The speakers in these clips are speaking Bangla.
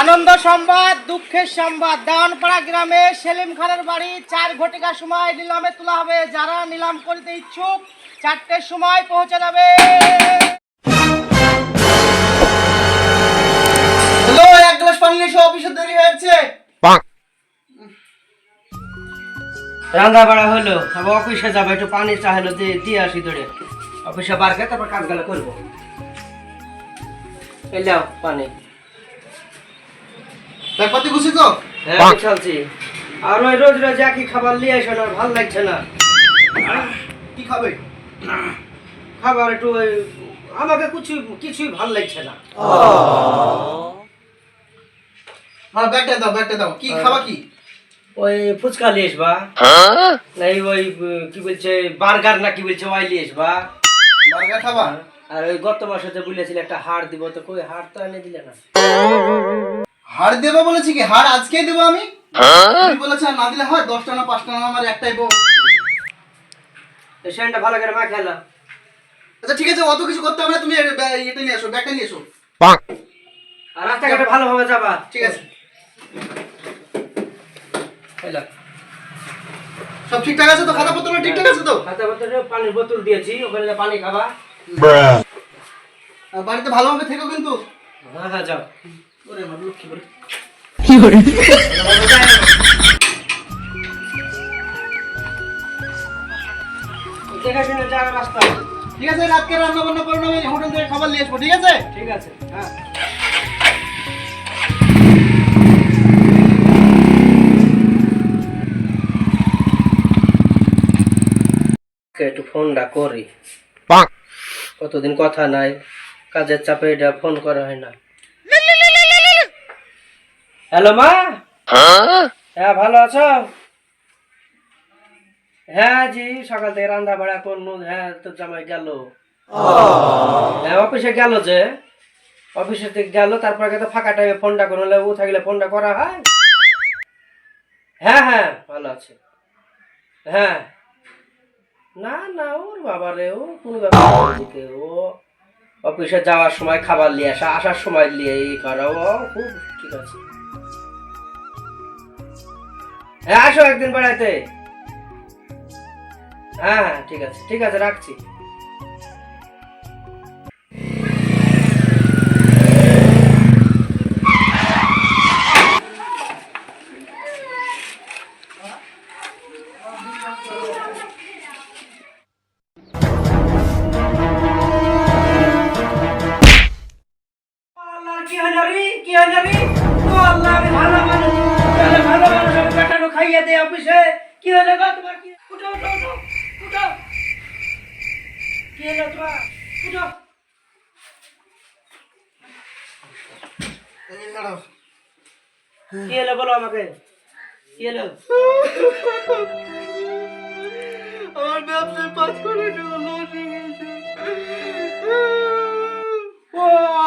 আনন্দ সংবাদ দুঃখের সংবাদ। দেওয়ানপাড়া গ্রামে সেলিম খানের বাড়ি চার ঘটিকার সময় নিলামে তোলা হবে। যারা নিলাম করতে ইচ্ছুক চারটের সময় পৌঁছে যাবে। হ্যালো এক গ্লাস পানি এসে অফিসে দেরি হয়েছে। রান্না বাড়া হলো আবার অফিসে যাব একটু পানি চাইলো দিয়ে দিয়ে আসি ধরে অফিসে বার করে তারপর কাজগুলো করব। এই যাও পানি। ব্যাগপাতি গুছি তো? হ্যাঁ চলছি আর ওই রোজ রোজ একই খাবার নিয়ে এসো না ভালো লাগছে না। কি খাবে? খাবার একটু আমাকে কিছু কিছুই ভালো লাগছে না। হ্যাঁ ব্যাগটা দাও ব্যাগটা দাও। কি খাবা কি? ওই ফুচকা নিয়ে আসবা। নাই ওই কি বলছে বার্গার না কি বলছে ওই নিয়ে আসবা। বার্গার খাবা? আর ওই গত মাসে যে বলেছিল একটা হাড় দিব তো কই হাড় তো এনে দিলে না। হাড় দেবো বলেছি কি? হাড় আজকেই দেবো আমি? তুমি বলেছে না দিলে হয় দশটা না পাঁচটা না আমার একটাই বউ। তো ভালো করে মা খেলা আচ্ছা ঠিক আছে অত কিছু করতে হবে না তুমি এটা নিয়ে এসো ব্যাগটা নিয়ে এসো। আর রাস্তাঘাটে ভালোভাবে যাবা। ঠিক আছে। সব ঠিকঠাক আছে তো? খাতা পত্র ঠিকঠাক আছে তো? বোতলে পানির বোতল দিয়েছি ওখানে যা পানি খাবা। বাড়িতে ভালোভাবে থেকো কিন্তু। হ্যাঁ হ্যাঁ যাও। ঠিক আছে রাতকে রান্না বান্না করে নেবে হোটেল থেকে খাবার নিয়ে আসব ঠিক আছে? ঠিক আছে। হ্যাঁ। একটু ফোনটা করি। কতদিন কথা নাই কাজের চাপে এটা ফোন করা হয় না। হ্যালো মা? হ্যাঁ? ভালো আছো? হ্যাঁ জি সকাল থেকে রান্না বাড়া করল হ্যাঁ তো জামাই গেল। হ্যাঁ অফিসে গেল যে। অফিসে থেকে গেল তারপরে তো ফাঁকা টাইমে ফোনটা করলে ও থাকলে ফোনটা করা হয়? হ্যাঁ হ্যাঁ ভালো আছে। হ্যাঁ। না না ওর বাবা রে ও কোনো ব্যাপার ও অফিসে যাওয়ার সময় খাবার নিয়ে আসা আসার সময় নিয়ে এই করা ও খুব ঠিক আছে। হ্যাঁ আসো একদিন বেড়াতে হ্যাঁ হ্যাঁ ঠিক আছে ঠিক আছে রাখছি। কি হলো বলো আমাকে? কি হলো? আমার ব্যবসায় পাঁচ কোটি টাকা লস হয়ে গেছে। ও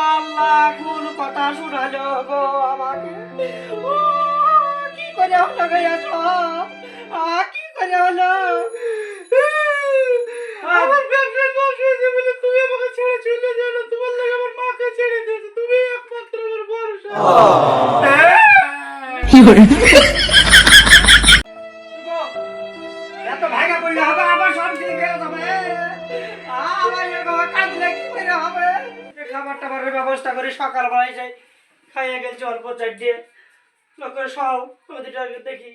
আল্লাহ কোন কথা শুনালো গো আমাকে? ও কি করে হলো গো এসব? আ, কি করে হলো? আমার ব্যবসায় লস হয়েছে বলে তুমি আমাকে ছেড়ে চলে যাও না তোমার লাগে আমার মাকে ছেড়ে দিয়েছে তুমি একমাত্র আমার ভরসা এত ভাগা পড়লে হবে আবার সব দিকে ফেরত হবে আমার এরকম কাঁদলে কি করে হবে এই খাবার টাবারের ব্যবস্থা করে সকাল বেলায় যাই খাইয়ে গেছে অল্প চার দিয়ে লোক সব ওদেরটা দেখি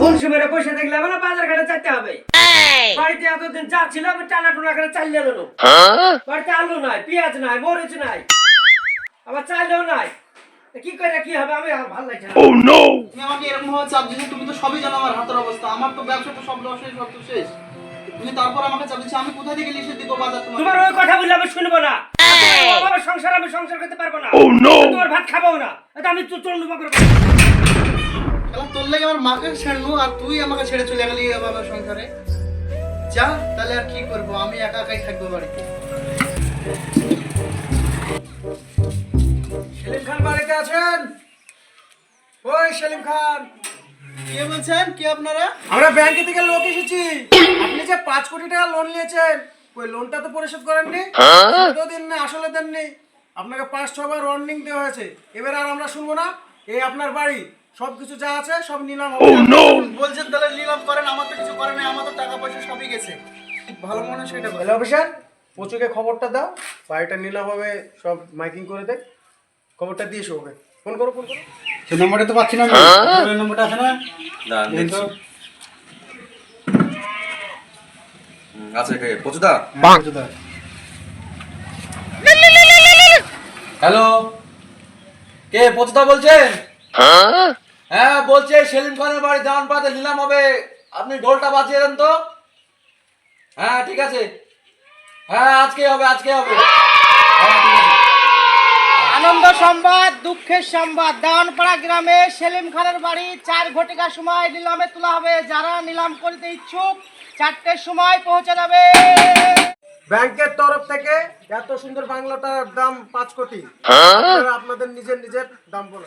ভুল সময় বসে দেখলে আমার বাজার ঘাটে চাইতে হবে। বাড়িতে এতদিন যা ছিল আমি টানা টুনা করে চালিয়ে এলো বাড়িতে আলু নাই পেঁয়াজ নাই মরিচ নাই আবার চাইলেও নাই। কি করে কি হবে? আমি ভালো লাগছে না। তুমি আমাকে এরকম ভাবে চাপ দিচ্ছ তুমি তো সবই জানো আমার হাতের অবস্থা। আমার তো ব্যবসা সব লস হয়ে সব তো শেষ। তুমি তারপর আমাকে চাপ দিচ্ছ আমি কোথা থেকে লিখে দিব বাজার তোমার তোমার ওই কথা বললে আমি শুনব না। আমার সংসার আমি সংসার করতে পারব না। তোমার ভাত খাব না। এটা আমি তো চল করব খেলা তোর লাগে আমার মাকে ছেড়নু আর তুই আমাকে ছেড়ে চলে গেলি আমার সংসারে? যা তাহলে আর কি করব? আমি একা একাই থাকব বাড়িতে। সেলিম খান বাড়িতে আছেন? ওই সেলিম খান। কে বলছেন? কে আপনারা? আমরা ব্যাংকে থেকে লোক এসেছি। আপনি যে পাঁচ কোটি টাকা লোন নিয়েছেন ওই লোনটা তো পরিশোধ করেননি। সুদও দিন না আসলে দেননি। আপনাকে পাঁচ ছবার ওয়ার্নিং দেওয়া হয়েছে। এবার আর আমরা শুনব না। এই আপনার বাড়ি। সব কিছু যা আছে সব নিলাম। বলছেন তাহলে নিলাম করেন। আমার তো কিছু করে নাই। আমার তো টাকা পয়সা সবই গেছে ভালো মনে হয় সেটা তাহলে অফিসার পচুকে খবরটা দাও। বাড়িটা নিলাম হবে সব মাইকিং করে দেখ খবরটা দিয়ে এসো ওকে। ফোন করো ফোন করো। সে নম্বরটা তো পাচ্ছি না আমি। নম্বরটা আছে না? আচ্ছা কে পচুদা পাঁচদা হ্যালো। কে পচুদা বলছেন? হ্যাঁ? বলছে সেলিম খানের বাড়ি দেওয়ান পাতে নিলাম হবে। আপনি ঢোলটা বাজিয়ে দেন তো। হ্যাঁ ঠিক আছে। হ্যাঁ আজকে হবে আজকে হবে। আনন্দ সংবাদ দুঃখের সংবাদ। দেওয়ানপাড়া গ্রামে সেলিম খানের বাড়ি চার ঘটিকার সময় নিলামে তোলা হবে। যারা নিলাম করতে ইচ্ছুক চারটের সময় পৌঁছে যাবে। ব্যাংকের তরফ থেকে এত সুন্দর বাংলাটার দাম পাঁচ কোটি। আপনাদের নিজের নিজের দাম বলো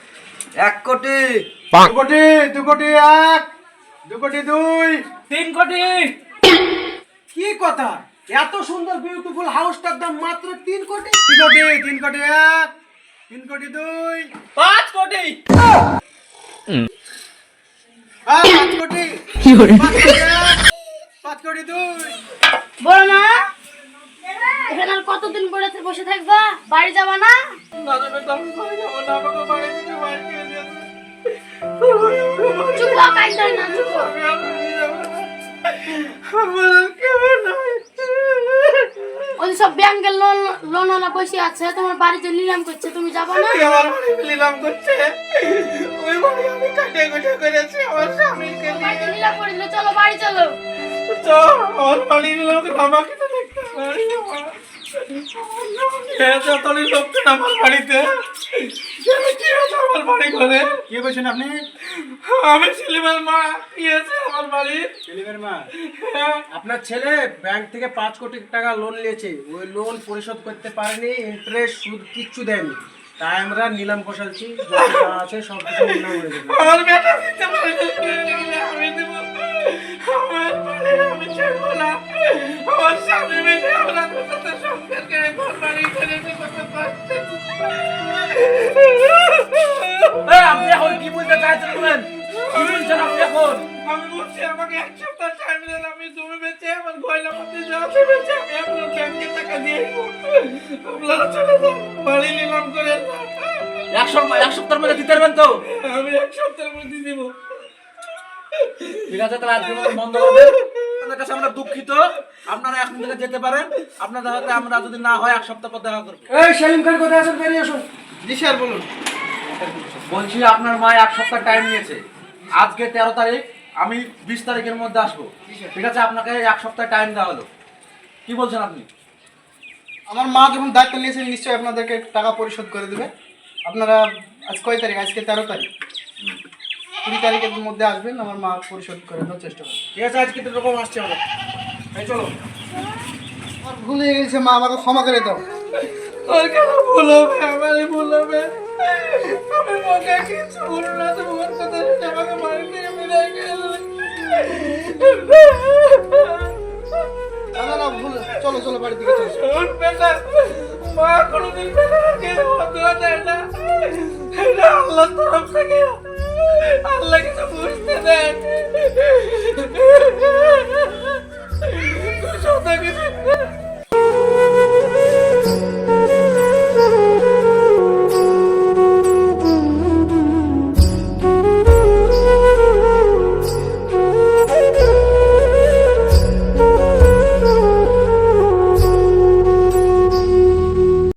এক কোটি কোটি দু কোটি এক দু কোটি দুই। তিন কোটি। কি কথা? এত সুন্দর বিউটিফুল হাউসটার দাম মাত্র তিন কোটি। তিন কোটি তিন কোটি? এক তিন কোটি দুই পাঁচ কোটি। পাঁচ কোটি। পাঁচ কোটি দুই। বড় মা এখানে আর কতদিন পরে বসে থাকবা? বাড়ি যাবা না? চুপ হও, কাঁদতে না চুপ। ওই সব ব্যাংকের লোন লোন ওলা বসে আছে তোমার বাড়িতে নিলাম করছে তুমি যাব না? আমার বাড়িতে নিলাম করছে। ওই বাড়ি আমি কাটে কুটে করেছি আমার স্বামীকে বাড়িতে নিলাম করে দিলে চলো বাড়ি চলো। তো আমার বাড়ি নিলাম আমাকে তো দেখতে আমার বাড়িতে। কি হয়েছে আমার বাড়ি ঘরে? কি বলছেন আপনি? আমি সেলিমের মা কি হয়েছে আমার বাড়ি? সেলিমের মা? হ্যাঁ। আপনার ছেলে ব্যাংক থেকে পাঁচ কোটি টাকা লোন নিয়েছে। ওই লোন পরিশোধ করতে পারেনি ইন্টারেস্ট সুদ কিচ্ছু দেয়নি। তাই আমরা নিলাম বসাচ্ছি আছে সব কিছু নিলাম যাবে। আমার বেটা দিতে পারে আমি দেব। আমার বাড়ি আমি ছাড়বো না। আমার স্বামী মেয়ে আমরা বলেন কি বলছেন আপনি এখন আমি বলছি আমাকে এক সপ্তাহ টাইম দেন আমি জমি বেচে আমার গয়না পাতি যা আছে বেচে আমি আপনার ব্যাংকে টাকা দিয়ে আপনারা চলে যান বাড়ি নিলাম করে এক সপ্তাহ এক সপ্তাহের মধ্যে দিতে পারবেন তো? আমি এক সপ্তাহের মধ্যে দিব। ঠিক আছে তাহলে আজকে মতো বন্ধ করে দেন। আপনাদের কাছে আমরা দুঃখিত। আপনারা এখন থেকে যেতে পারেন। আপনাদের হাতে আমরা যদি না হয় এক সপ্তাহ পর দেখা করব। এই সেলিম খান কোথায় আছেন? বেরিয়ে আসুন। জি স্যার বলুন। বলছি আপনার মা এক সপ্তাহ টাইম নিয়েছে। আজকে তেরো তারিখ আমি বিশ তারিখের মধ্যে আসব। ঠিক আছে? আপনাকে এক সপ্তাহ টাইম দেওয়া হলো। কি বলছেন আপনি? আমার মা যখন দায়িত্ব নিয়েছে নিশ্চয়ই আপনাদেরকে টাকা পরিশোধ করে দেবে। আপনারা আজ কয় তারিখ? আজকে তেরো তারিখ। কুড়ি তারিখের মধ্যে আসবেন আমার মা পরিশোধ করে দেওয়ার চেষ্টা করবে। ঠিক আছে আজকে তো রকম আসছে আমরা এই চলো। আমার ভুল গেছে মা আমাকে ক্ষমা করে দাও। আর কেন ভুল হবে? আমারই ভুল হবে। কিছু বলো না তোমার কথা শুনে আমাকে মার খেয়ে বিদায় গেল না না ভুল চলো চলো বাড়ি দিকে চলো আল্লাহ তরফ থেকে আল্লাহ বুঝতে দেয়